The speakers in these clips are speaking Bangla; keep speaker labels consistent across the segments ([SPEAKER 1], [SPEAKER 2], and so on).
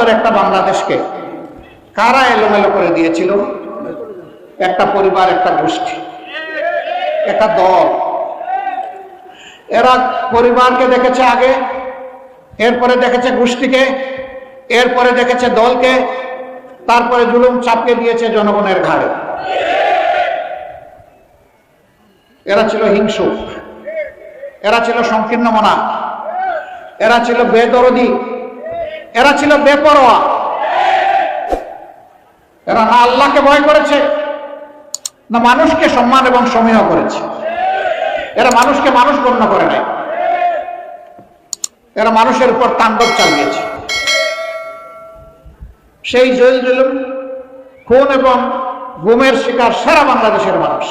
[SPEAKER 1] সুন্দর একটা বাংলাদেশকে কারা এলোমেলো করে দিয়েছিল? একটা পরিবার, একটা গোষ্ঠী, একটা দল। এরা পরিবারকে দেখেছে আগে, এরপরে দেখেছে গোষ্ঠীকে, এরপরে দেখেছে দলকে, তারপরে জুলুম চাপিয়ে দিয়েছে জনগণের ঘাড়ে। এরা ছিল হিংসুক এরা ছিল সংকীর্ণ মনা, এরা ছিল বেদরদি এরা ছিল বেপরোয়া। এরা না আল্লাহকে ভয় করেছে, না মানুষকে সম্মান এবং সমীহ করেছে। এরা মানুষকে মানুষ গণ্য করে নাই। এরা মানুষের উপর তাণ্ডব চালিয়েছে। সেই জেল জুলুম, খুন এবং গুমের শিকার সারা বাংলাদেশের মানুষ।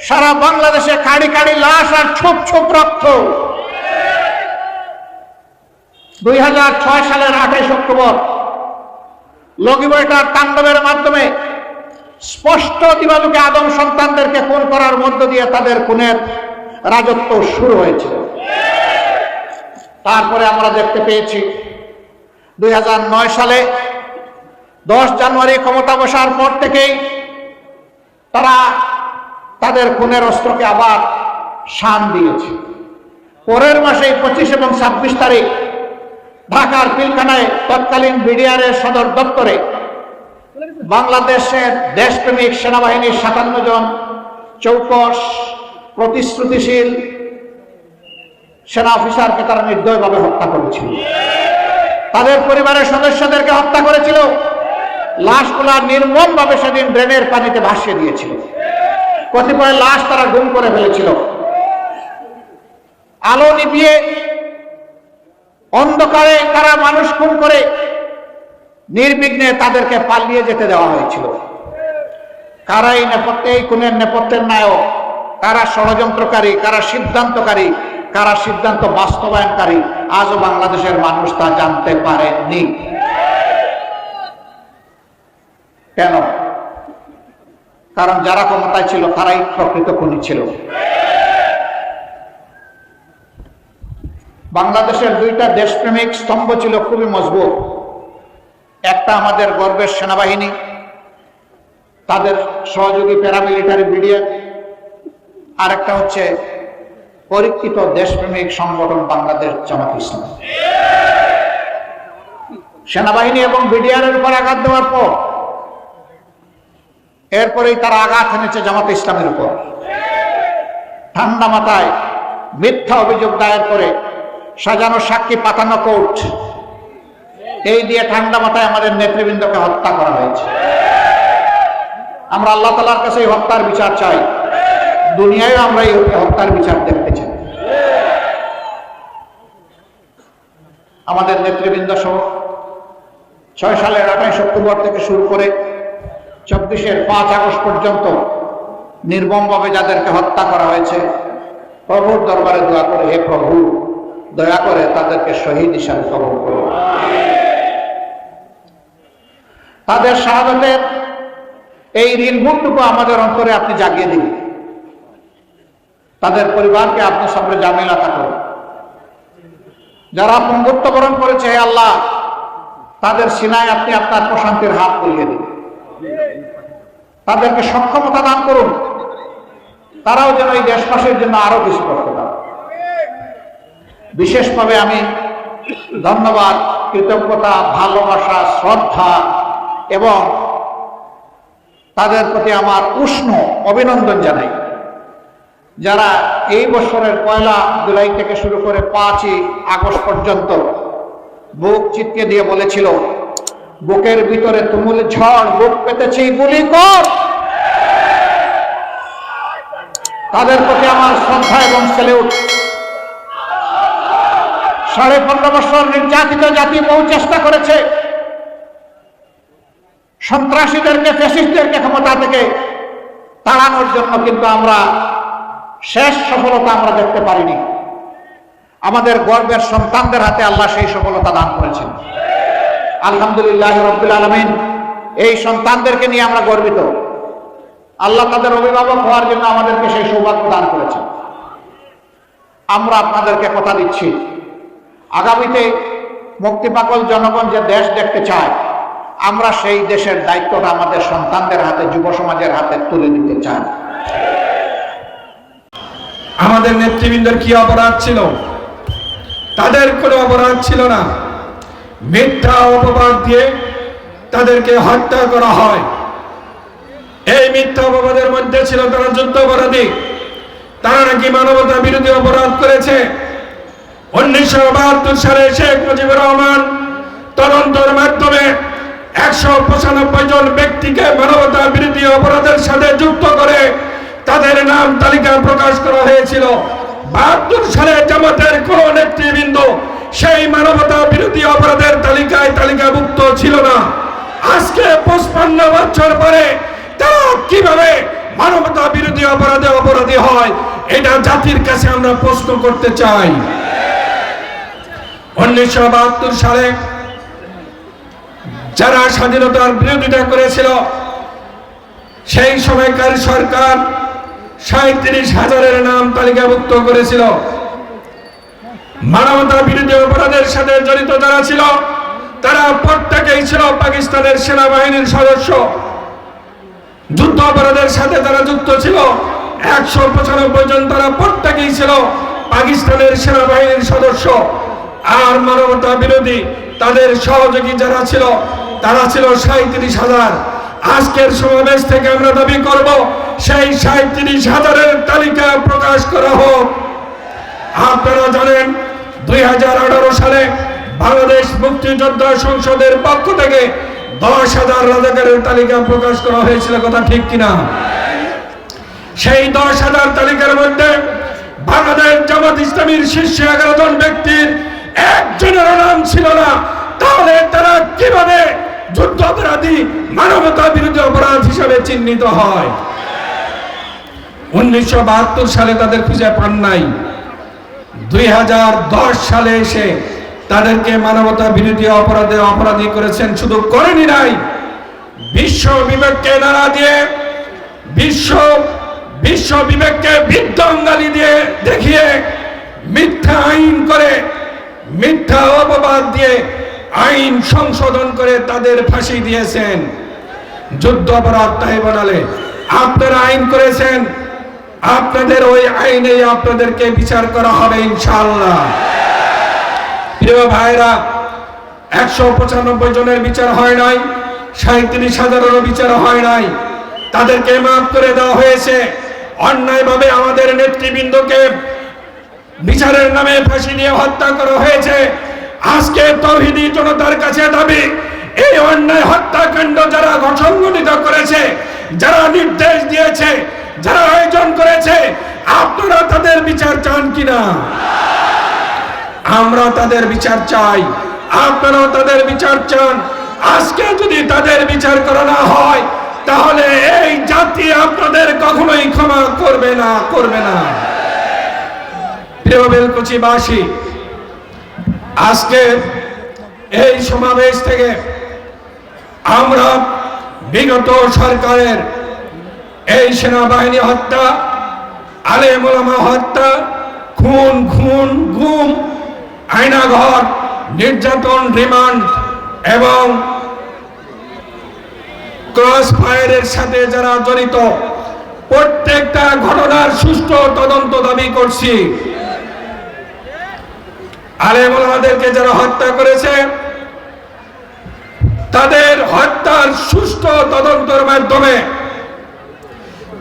[SPEAKER 1] সারা বাংলাদেশে কাড়ি কাড়ি লাশ আর ছোপ ছোপ রক্ত। দুই হাজার ছয় সালের আঠাইশ অক্টোবর লগিবইটার তাণ্ডবের মাধ্যমে স্পষ্ট দিবালুকে আদম সন্তানদেরকে খুন করার মধ্য দিয়ে তাদের খুনের রাজত্ব শুরু হয়েছিল তারপরে আমরা দেখতে পেয়েছি, দুই হাজার নয় সালে দশ জানুয়ারি ক্ষমতা বসার পর থেকেই তারা তাদের খুনের অস্ত্রকে আবার শান দিয়েছে। পরের মাসে পঁচিশ এবং ছাব্বিশ তারিখ ঢাকার পিলখানায় তৎকালীন বিডিআরের সদর দপ্তরে বাংলাদেশের দেশপ্রেমিক সেনাবাহিনীর সাতান্ন জন চৌকস প্রতিশ্রুতিশীল সেনা অফিসারকে তারা নির্দয়ভাবে হত্যা করেছিল। তাদের পরিবারের সদস্যদেরকে হত্যা করেছিল। লাশগুলা নির্মমভাবে সেদিন ড্রেনের পানিতে ভাসিয়ে দিয়েছিল। কতিপয় লাশ তারা গুম করে ফেলেছিল। আলো নিভিয়ে অন্ধকারে তারা মানুষ খুন করে, নির্বিঘ্নে তাদেরকে পালিয়ে যেতে দেওয়া হয়েছিল। কারা এই নেপথ্যে, এই খুনের নেপথ্যের নায়ক, কারা ষড়যন্ত্রকারী, কারা সিদ্ধান্তকারী, কারা সিদ্ধান্ত বাস্তবায়নকারী, আজও বাংলাদেশের মানুষ তা জানতে পারেননি। কেন? কারণ যারা ক্ষমতায় ছিল, তারাই প্রকৃত খুনি ছিল। বাংলাদেশের দুইটা দেশপ্রেমিক স্তম্ভ ছিল খুবই মজবুত। একটা আমাদের গর্বের সেনাবাহিনী, তাদের সহযোগী প্যারামিলিটারি বিডিএফ আর একটা হচ্ছে পরীক্ষিত দেশপ্রেমিক সংগঠন বাংলাদেশ জামাত ইসলাম। সেনাবাহিনী এবং বিডিআর এর উপর আঘাত দেওয়ার পর, এরপরেই তারা আঘাত এনেছে জামাত ইসলামের উপর। ঠান্ডা মাথায় মিথ্যা অভিযোগ দায়ের করে সাজানো সাক্ষী পাতানো কোর্ট এই দিয়ে ঠান্ডা মাথায় আমাদের নেতৃবৃন্দকে হত্যা করা হয়েছে। আমরা আল্লাহ তালার কাছে এই হত্যার বিচার চাই। দুনিয়ায় আমরা এই হত্যার বিচার দেখতে চাই। আমাদের নেতৃবৃন্দ সহ ছয় সালের আঠাইশ অক্টোবর থেকে শুরু করে চব্বিশের পাঁচ আগস্ট পর্যন্ত নির্মমভাবে যাদেরকে হত্যা করা হয়েছে, প্রভুর দরবারে দোয়া করে, হে প্রভু দয়া করে তাদেরকে শহীদ হিসাবে কবল করুন। তাদের শাহাদতের এই ঋণভুটুকু আমাদের অন্তরে আপনি জাগিয়ে দিন। তাদের পরিবারকে আপনি সামনে জামিলা থাকুন যারা পঙ্গুত্ব বরণ করেছে, হে আল্লাহ, তাদের সিনায় আপনি আপনার প্রশান্তির হাত বুলিয়ে দিন। তাদেরকে সক্ষমতা দান করুন। তারাও যেন এই দেশবাসীর জন্য আরও কিছু করতে পারে বিশেষভাবে আমি ধন্যবাদ, কৃতজ্ঞতা, ভালোবাসা, শ্রদ্ধা এবং তাদের প্রতি আমার উষ্ণ অভিনন্দন জানাই। যারা এই বছরের পয়লা জুলাই থেকে শুরু করে পাঁচই আগস্ট পর্যন্ত বুক চিৎকে দিয়ে বলেছিল, বুকের ভিতরে তুমুল ঝড়, বুক পেতেছি গুলি কর। তাদের প্রতি আমার শ্রদ্ধা এবং সেলিউট সাড়ে পনেরো বছর নির্যাতিত জাতি বহু চেষ্টা করেছে। সন্ত্রাসীদেরকে ফেসিস্টদেরকে ক্ষমতা থেকে তাড়ানোর জন্য কিন্তু আমরা শেষ সফলতা আমরা দেখতে পারিনি। আমাদের গর্বের সন্তানদের হাতে আল্লাহ সেই সফলতা দান করেছেন। আলহামদুলিল্লাহ রব্বুল আলমিন, এই সন্তানদেরকে নিয়ে আমরা গর্বিত। আল্লাহ তাদের অভিভাবক হওয়ার জন্য আমাদেরকে সেই সৌভাগ্য দান করেছেন। আমরা আপনাদেরকে কথা দিচ্ছি। আগামীতে মুক্তিপাগল জনগণ যে দেশ দেখতে চায়, আমরা সেই দেশের দায়িত্বটা আমাদের সন্তানদের হাতে, যুব সমাজের হাতে তুলে দিতে চাই।
[SPEAKER 2] আমাদের নেতৃবৃন্দের কি অপরাধ ছিল? তাদের কোনো অপরাধ ছিল না। মিথ্যা অপবাদ দিয়ে তাদেরকে হত্যা করা হয়। এই মিথ্যা অপবাদের মধ্যে ছিল তারা যুদ্ধ অপরাধী তারা নাকি মানবতা বিরোধী অপরাধ করেছে। উনিশশো বাহাত্তর সালে শেখ মুজিবুর রহমান তদন্তের মাধ্যমে একশো পঁচানব্বই জন ব্যক্তিকে মানবতা বিরোধী অপরাধের সাথে যুক্ত করে তাদের নাম তালিকা প্রকাশ করা হয়েছিল। বাহাত্তর সালে জামাতের কোন নেতৃবৃন্দ সেই মানবতা বিরোধী অপরাধের তালিকায় তালিকাভুক্ত ছিল না। আজকে পঁচপান্ন বছর পরে তারা কীভাবে মানবতা বিরোধী অপরাধে অপরাধী হয়, এটা জাতির কাছে আমরা প্রশ্ন করতে চাই। উনিশশো বাহাত্তর সালে যারা স্বাধীনতার বিরোধিতা করেছিল, সেই সময়কার সরকার সাঁত্রিশ হাজারের নাম তালিকাভুক্ত করেছিল। মানবতা বিরোধী অপরাধের সাথে জড়িত যারা ছিল, তারা প্রত্যেকেই ছিল পাকিস্তানের সেনাবাহিনীর সদস্য। যুদ্ধ অপরাধের সাথে তারা যুক্ত ছিল, একশো পঁচানব্বই জন তারা প্রত্যেকেই ছিল পাকিস্তানের সেনাবাহিনীর সদস্য। আর মানবতা বিরোধী তাদের সহযোগী যারা ছিল, তারা ছিল সাঁত্রিশ হাজার। আজকের সমাবেশ থেকে আমরা দাবি করব, সেই সাঁত্রিশ হাজারের তালিকা প্রকাশ করা হোক। আপনারা জানেন, দুই হাজার আঠারো সালে বাংলাদেশ মুক্তিযোদ্ধা সংসদের পক্ষ থেকে দশ হাজার রাজাকারের তালিকা প্রকাশ করা হয়েছিল, কথা ঠিক কিনা? সেই দশ হাজার তালিকার মধ্যে বাংলাদেশ জামাত ইসলামীর শীর্ষ এগারো জন ব্যক্তির একজনের নাম ছিল না। তাহলে তারা কীভাবে যুদ্ধ অপরাধী মানবতা বিরোধী অপরাধ হিসাবে চিহ্নিত হয়? উনিশশো বাহাত্তর সালে তাদের খুঁজে পান নাই। দুই সালে এসে তাদেরকে মানবতা বিরোধী অপরাধে অপরাধী করেছেন। শুধু করেনি নাই, বিশ্ব বিবেককে নাড়া দিয়ে, বিশ্ব বিশ্ব বিবেককে বিধ্বঙ্গালি দিয়ে দেখিয়ে মিথ্যা আইন করে মিথ্যা অপবাদ দিয়ে আইন সংশোধন করে তাদের ফাঁসি দিয়েছেন। যুদ্ধ অপরাধ ট্রাইব্যুনালে। আপনারা আইন করেছেন। আপনাদের ওই আইনে আপনাদেরকে বিচার করা হবে ইনশাআল্লাহ। প্রিয় ভাইরা, একশো পঁচানব্বই জনের বিচার হয় নাই সাঁত্রিশ হাজারেরও বিচার হয় নাই। তাদেরকে মাফ করে দেওয়া হয়েছে। অন্যায়ভাবে আমাদের নেতৃবৃন্দকে বিচারের নামে ফাঁসি দিয়ে হত্যা করা হয়েছে। আজকে তৌহিদি জনতার কাছে দাবি, এই অন্যায় হত্যাকাণ্ড যারা সংগঠিত করেছে, যারা নির্দেশ দিয়েছে, যারা আয়োজন করেছে, আপনারা তাদের বিচার চান কিনা? আমরা তাদের বিচার চাই, আপনারাও তাদের বিচার চান। আজকে যদি তাদের বিচার করা হয়, তাহলে এই জাতি আপনাদের কখনোই ক্ষমা করবে না করবে না। প্রিয় বেলকুচিবাসী আজকে এই সমাবেশ থেকে আমরা বিগত সরকারের এই সেনাবাহিনী হত্যা, আলেমা হত্যা, খুন খুন, গুম আয়নাঘর নির্যাতন, রিমান্ড এবং ক্রস ফায়ারের সাথে যারা জড়িত, প্রত্যেকটা ঘটনার সুষ্ঠু তদন্ত দাবি করছি। আলেমদেরকে যারা হত্যা করেছে, তাদের হত্যার সুষ্ঠু তদন্তের মাধ্যমে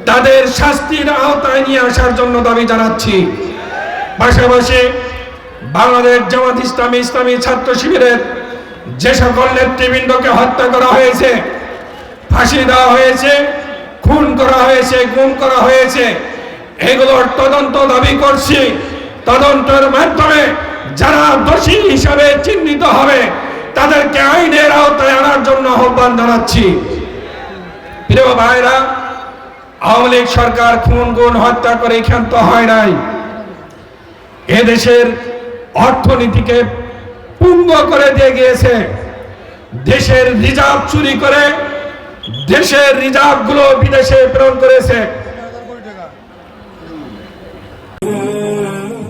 [SPEAKER 2] তাদের শাস্তির আওতায় নিয়ে আসার জন্য দাবি জানাচ্ছি। পাশাপাশি বাংলাদেশ জামাত ইসলামী ইসলামী ছাত্র শিবিরের যে সকল নেতৃবৃন্দকে হত্যা করা হয়েছে, ফাঁসি দেওয়া হয়েছে, খুন করা হয়েছে, গুম করা হয়েছে, এগুলোর তদন্ত দাবি করছি। তদন্তের মাধ্যমে যারা দোষী হিসাবে চিহ্নিত হবে, তাদেরকে আইনের আওতায় আনার জন্য আহ্বান জানাচ্ছি। প্রিয় ভাইরা, আওয়ামী লীগ সরকার খুন, গুণ, হত্যা করে ক্ষান্ত হয় নাই। এদেশের অর্থনীতিকে পুঙ্গ করে দিয়ে গিয়েছে। দেশের রিজার্ভ চুরি করে, দেশের রিজার্ভগুলো বিদেশে প্রেরণ করেছে।